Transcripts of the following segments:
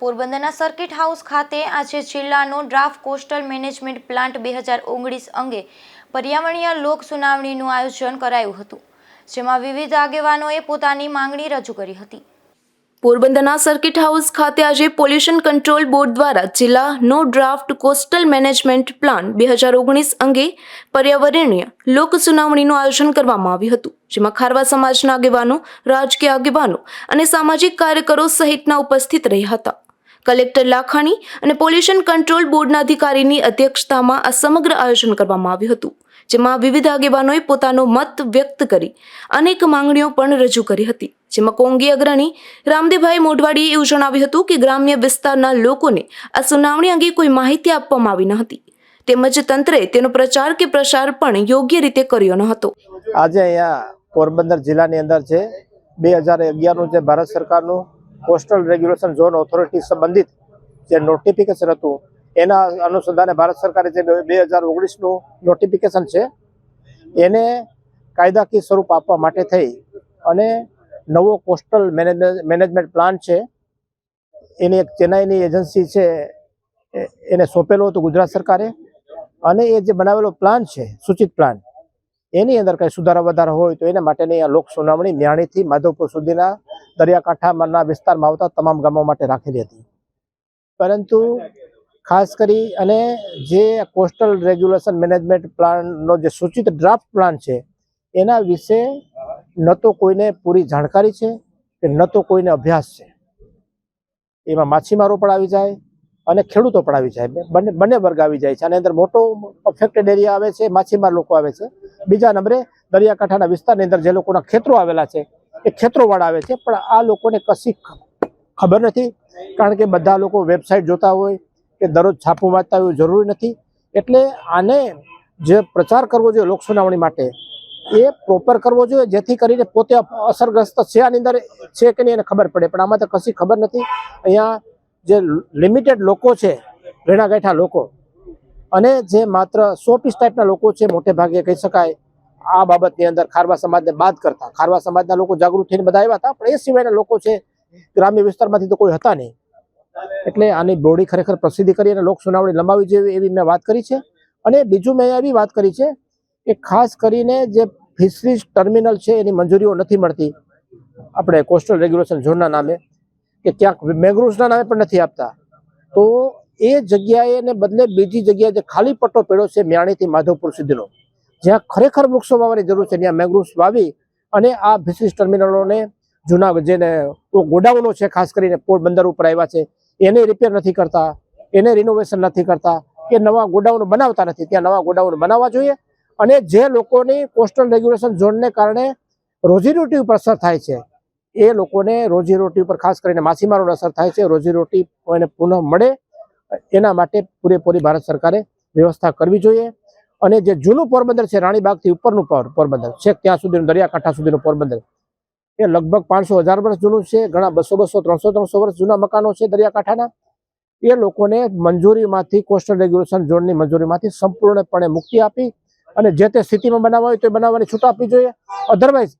પોરબંદરના circuit house ખાતે આજે જિલ્લાનો ડ્રાફ્ટ કોસ્ટલ મેનેજમેન્ટ પ્લાન્ટ બે હજાર ઓગણીસ અંગે પર્યાવરણીય લોક સુનાવણીનું આયોજન કરાયું હતું, જેમાં વિવિધ આગેવાનોએ પોતાની માંગણી રજૂ કરી હતી. પોરબંદરના સર્કિટ હાઉસ ખાતે આજે પોલ્યુશન કંટ્રોલ બોર્ડ દ્વારા જિલ્લા નો ડ્રાફ્ટ કોસ્ટલ મેનેજમેન્ટ પ્લાન બે હજાર ઓગણીસ અંગે પર્યાવરણીય લોક સુનાવણીનું આયોજન કરવામાં આવ્યું હતું, જેમાં ખારવા સમાજના આગેવાનો, રાજકીય આગેવાનો અને સામાજિક કાર્યકરો સહિતના ઉપસ્થિત રહ્યા હતા. કલેક્ટર લાખાણી અને પોલ્યુશન કંટ્રોલ બોર્ડના અધિકારીની અધ્યક્ષતામાં આ સમગ્ર આયોજન કરવામાં આવ્યું હતું, જેમાં વિવિધ આગેવાનોએ પોતાનો મત વ્યક્ત કરી અનેક માંગણીઓ પણ રજૂ કરી હતી. જેમાં કોંગી અગ્રણી રામદેવભાઈ મોઢવાડીએ એવું જણાવ્યું હતું કે ગ્રામ્ય વિસ્તારના લોકોને આ સુનાવણી અંગે કોઈ માહિતી આપવામાં આવી ન હતી. તેમજ તંત્રે તેનો પ્રચાર કે પ્રસાર પણ યોગ્ય રીતે કર્યો ન હતો. આજે અહીંયા પોરબંદર જિલ્લાની અંદર છે. બે હજાર અગિયારનું જે ભારત સરકારનું કોસ્ટલ રેગ્યુલેશન ઝોન ઓથોરિટી સંબંધિત જે નોટિફિકેશન હતું, એના અનુસંધાને ભારત સરકારે જે બે હજાર ઓગણીસનું નોટિફિકેશન છે, એને કાયદાકીય સ્વરૂપ આપવા માટે થઈ અને નવો કોસ્ટલ મેનેજમેન્ટ પ્લાન છે. એની એક ચેન્નાઈની એજન્સી છે એને સોંપેલો હતો ગુજરાત સરકારે અને એ જે બનાવેલો પ્લાન છે, સૂચિત પ્લાન, એની અંદર કંઈ સુધારા વધારા હોય તો એના માટેની આ લોક સુનાવણી મ્યાણીથી માધવપુર સુધીના દરિયાકાંઠાના વિસ્તારમાં આવતા તમામ ગામો માટે રાખેલી હતી. પરંતુ ખાસ કરી અને જે કોસ્ટલ રેગ્યુલેશન મેનેજમેન્ટ પ્લાનનો જે સૂચિત ડ્રાફ્ટ પ્લાન છે, એના વિશે ન તો કોઈને પૂરી જાણકારી છે કે ન તો કોઈને અભ્યાસ છે. એમાં માછીમારો પણ આવી જાય અને ખેડૂતો પણ આવી જાય. બંને બંને વર્ગ આવી જાય છે. આની અંદર મોટો અફેક્ટેડ એરિયા આવે છે, માછીમાર લોકો આવે છે. બીજા નંબરે દરિયાકાંઠાના વિસ્તારની અંદર જે લોકોના ખેતરો આવેલા છે એ ખેતરોવાળા આવે છે, પણ આ લોકોને કશી ખબર નથી. કારણ કે બધા લોકો વેબસાઇટ જોતા હોય કે દરરોજ છાપું વાંચતા હોય જરૂરી નથી. એટલે આને જે પ્રચાર કરવો જોઈએ લોક સુનાવણી માટે, એ પ્રોપર કરવો જોઈએ, જેથી કરીને પોતે અસરગ્રસ્ત છે, આની અંદર છે કે નહીં એને ખબર પડે. પણ આમાં તો કશી ખબર નથી. અહીંયા જે લિમિટેડ લોકો છે, રેણાગાંઠા લોકો, અને જે માત્ર સો પીસ ટાઈપના લોકો છે, મોટે ભાગે કહી શકાય આ બાબતની અંદર ખારવા સમાજને બાદ કરતા. ખારવા સમાજના લોકો જાગૃત થઈને બધા આવ્યા હતા, પણ એ સિવાયના લોકો છે, ગ્રામ્ય વિસ્તારમાંથી તો કોઈ હતા નહીં. એટલે આની બોડી ખરેખર પ્રસિદ્ધિ કરી અને લોક સુનાવણી લંબાવી જોઈએ એવી મેં વાત કરી છે. અને બીજું મેં એવી વાત કરી છે કે ખાસ કરીને જે ફિશરીઝ ટર્મિનલ છે, એની મંજૂરીઓ નથી મળતી. આપણે કોસ્ટલ રેગ્યુલેશન ઝોનના નામે કે ક્યાંક મેગ્રુવ્સના નામે પણ નથી આપતા. તો એ જગ્યાએ ને બદલે બીજી જગ્યાએ જે ખાલી પટ્ટો પડ્યો છે, મ્યાણીથી માધવપુર સુધીનો જ્યાં ખરેખર વૃક્ષો વાવવાની જરૂર છે, ત્યાં મેંગ્રુવ્સ વાવી અને આ ફિશરીઝ ટર્મિનલોને જૂના જેને ગોડાઉનો છે, ખાસ કરીને પોરબંદર ઉપર આવ્યા છે, એને રિપેર નથી કરતા, એને રિનોવેશન નથી કરતા, કે નવા ગોડાઉન બનાવતા નથી, ત્યાં નવા ગોડાઉન બનાવવા જોઈએ અને જે લોકોની કોસ્ટલ રેગ્યુલેશન ઝોનને કારણે રોજીરોટી ઉપર અસર થાય છે, એ લોકોને રોજીરોટી ઉપર ખાસ કરીને માછીમારોને અસર થાય છે રોજીરોટી એને પુનઃ મળે, એના માટે પૂરેપૂરી ભારત સરકારે વ્યવસ્થા કરવી જોઈએ. અને જે જૂનું પોરબંદર છે, રાણીબાગથી ઉપરનું પોર- પોરબંદર. છે ત્યાં સુધીનું, દરિયાકાંઠા સુધીનું પોરબંદર. એ લગભગ પાંચસો હજાર વર્ષ જૂનું છે, ઘણા બસો બસો, ત્રણસો ત્રણસો વર્ષ જૂના મકાનો છે દરિયાકાંઠાના. એ લોકોને મંજૂરીમાંથી, કોસ્ટલ રેગ્યુલેશન ઝોનની મંજૂરીમાંથી સંપૂર્ણપણે મુક્તિ આપી અને જે તે સ્થિતિમાં બનાવવા હોય તો બનાવવાની છૂટ આપવી જોઈએ. અધરવાઇઝ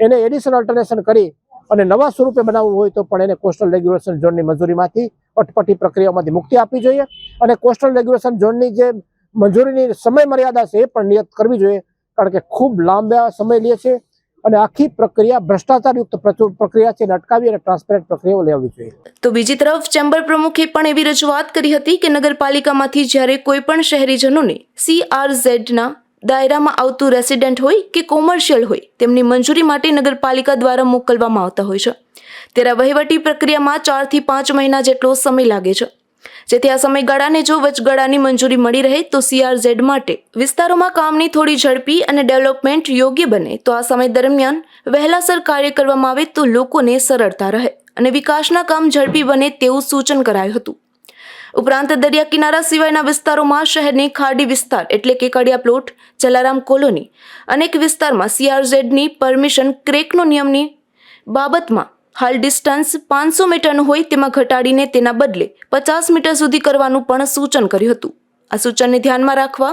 એને એડિશનલ અલ્ટરનેશન કરી અને નવા સ્વરૂપે બનાવવું હોય તો પણ એને કોસ્ટલ રેગ્યુલેશન ઝોનની મંજૂરીમાંથી, અટપટી પ્રક્રિયામાંથી મુક્તિ આપવી જોઈએ. અને કોસ્ટલ રેગ્યુલેશન ઝોનની જે મંજૂરીની સમય મર્યાદા છે એ પણ નિયત કરવી જોઈએ, કારણ કે ખૂબ લાંબા સમય લે છે અને આખી પ્રક્રિયા ભ્રષ્ટાચારયુક્ત પ્રક્રિયા છે અટકાવી અને ટ્રાન્સપેરન્ટ પ્રક્રિયાઓ લેવી જોઈએ. તો બીજી તરફ ચેમ્બર પ્રમુખે પણ એવી રજૂઆત કરી હતી કે નગરપાલિકામાંથી જ્યારે કોઈ પણ શહેરીજનોને સીઆરઝેડના દાયરામાં આવતું રેસિડેન્ટ હોય કે કોમર્શિયલ હોય, તેમની મંજૂરી માટે નગરપાલિકા દ્વારા મોકલવામાં આવતા હોય છે. ત્યારે વહીવટી પ્રક્રિયામાં ચારથી પાંચ મહિના જેટલો સમય લાગે છે. જેથી આ સમયગાળાને જો વચગાળાની મંજૂરી મળી રહે તો સીઆરઝેડ માટે વિસ્તારોમાં કામની થોડી ઝડપી અને ડેવલપમેન્ટ યોગ્ય બને. તો આ સમય દરમિયાન વહેલાસર કાર્ય કરવામાં આવે તો લોકોને સરળતા રહે અને વિકાસના કામ ઝડપી બને તેવું સૂચન કરાયું હતું. ઉપરાંત દરિયા કિનારા સિવાયના વિસ્તારોમાં શહેરની ખાડી વિસ્તાર એટલે કે કડિયા પ્લોટ, જલારામ કોલોની અનેક વિસ્તારમાં સીઆરઝેડની પરમિશન ક્રેકનો નિયમની બાબતમાં હાલ ડિસ્ટન્સ પાંચસો મીટરનું હોય તેમાં ઘટાડીને તેના બદલે પચાસ મીટર સુધી કરવાનું પણ સૂચન કર્યું હતું. આ સૂચનને ધ્યાનમાં રાખવા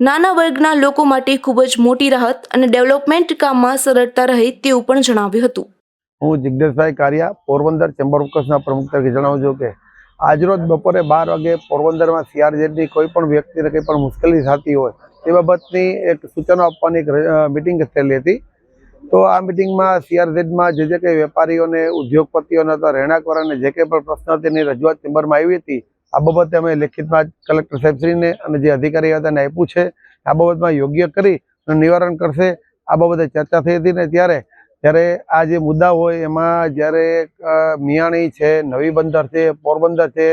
નાના વર્ગના લોકો માટે ખૂબ જ મોટી રાહત અને ડેવલપમેન્ટ કામમાં સરળતા રહે તેવું પણ જણાવ્યું હતું. હું જિજ્ઞેશભાઈ કારિયા, પોરબંદર ચેમ્બર ઓફ કોમર્સના પ્રમુખ તરીકે જણાવું છું કે આજરોજ બપોરે બાર વાગે પોરબંદરમાં સીઆરજેડની કોઈ પણ વ્યક્તિને કંઈ પણ મુશ્કેલી થતી હોય તે બાબતની એક સૂચનો આપવાની એક મિટિંગ થયેલી હતી. તો આ મિટિંગમાં સીઆરઝેડમાં જે જે કંઈ વેપારીઓને, ઉદ્યોગપતિઓને અથવા રહેણાંકવાળાને જે કંઈ પણ પ્રશ્ન હતી, એની રજૂઆત ચેમ્બરમાં આવી હતી. આ બાબતે અમે લેખિતમાં કલેક્ટર સાહેબશ્રીને અને જે અધિકારી હતા એને આપ્યું છે. આ બાબતમાં યોગ્ય કરી નિવારણ કરશે. આ બાબતે ચર્ચા થઈ હતી ને ત્યારે જ્યારે આ જે મુદ્દા હોય એમાં જ્યારે મિયાણી છે, નવી બંદર છે, પોરબંદર છે,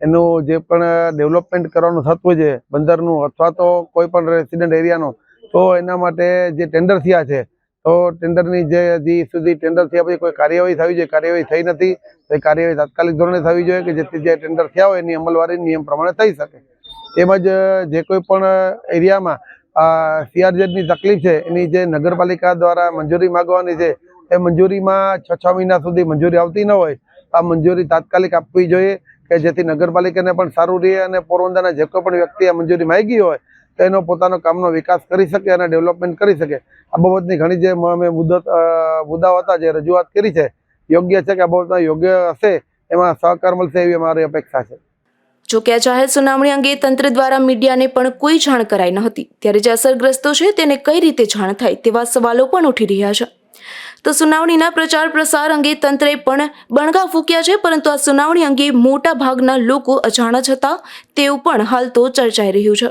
એનું જે પણ ડેવલપમેન્ટ કરવાનું થતું છે, બંદરનું અથવા તો કોઈ પણ રેસિડેન્ટ એરિયાનું, તો એના માટે જે ટેન્ડર થયા છે તો ટેન્ડરની જે હજી સુધી ટેન્ડર થયા પછી કોઈ કાર્યવાહી થવી જોઈએ, કાર્યવાહી થઈ નથી, તો કાર્યવાહી તાત્કાલિક ધોરણે થવી જોઈએ કે જેથી જે ટેન્ડર થયા હોય એની અમલવારી નિયમ પ્રમાણે થઈ શકે. તેમજ જે કોઈ પણ એરિયામાં સીઆરજેડની તકલીફ છે, એની જે નગરપાલિકા દ્વારા મંજૂરી માગવાની છે, એ મંજૂરીમાં છ છ મહિના સુધી મંજૂરી આવતી ન હોય આ મંજૂરી તાત્કાલિક આપવી જોઈએ કે જેથી નગરપાલિકાને પણ સારું રહે અને પોરબંદરના જે કોઈ પણ વ્યક્તિ આ મંજૂરી માગી હોય એનો પોતાનો કામનો વિકાસ કરી શકે અને ડેવલપમેન્ટ કરી શકે. આ બાબતની ઘણી જે અમે મુદત મુદ્દાઓ હતા જે રજૂઆત કરી છે, યોગ્ય છે કે આ બાબતમાં યોગ્ય હશે, એમાં સહકાર મળશે એવી અમારી અપેક્ષા છે. જો કે આ જાહેર સુનાવણી અંગે તંત્ર દ્વારા મીડિયાને પણ કોઈ જાણ કરાઈ ન હતી. ત્યારે જે અસરગ્રસ્તો છે તેને કઈ રીતે જાણ થાય તેવા સવાલો પણ ઉઠી રહ્યા છે. તો સુનાવણીના પ્રચાર પ્રસાર અંગે તંત્રે પણ બણગા ફૂક્યા છે, પરંતુ આ સુનાવણી અંગે મોટા ભાગના લોકો અજાણ જ હતા, તેવું પણ હાલ તો ચર્ચાઈ રહ્યું છે.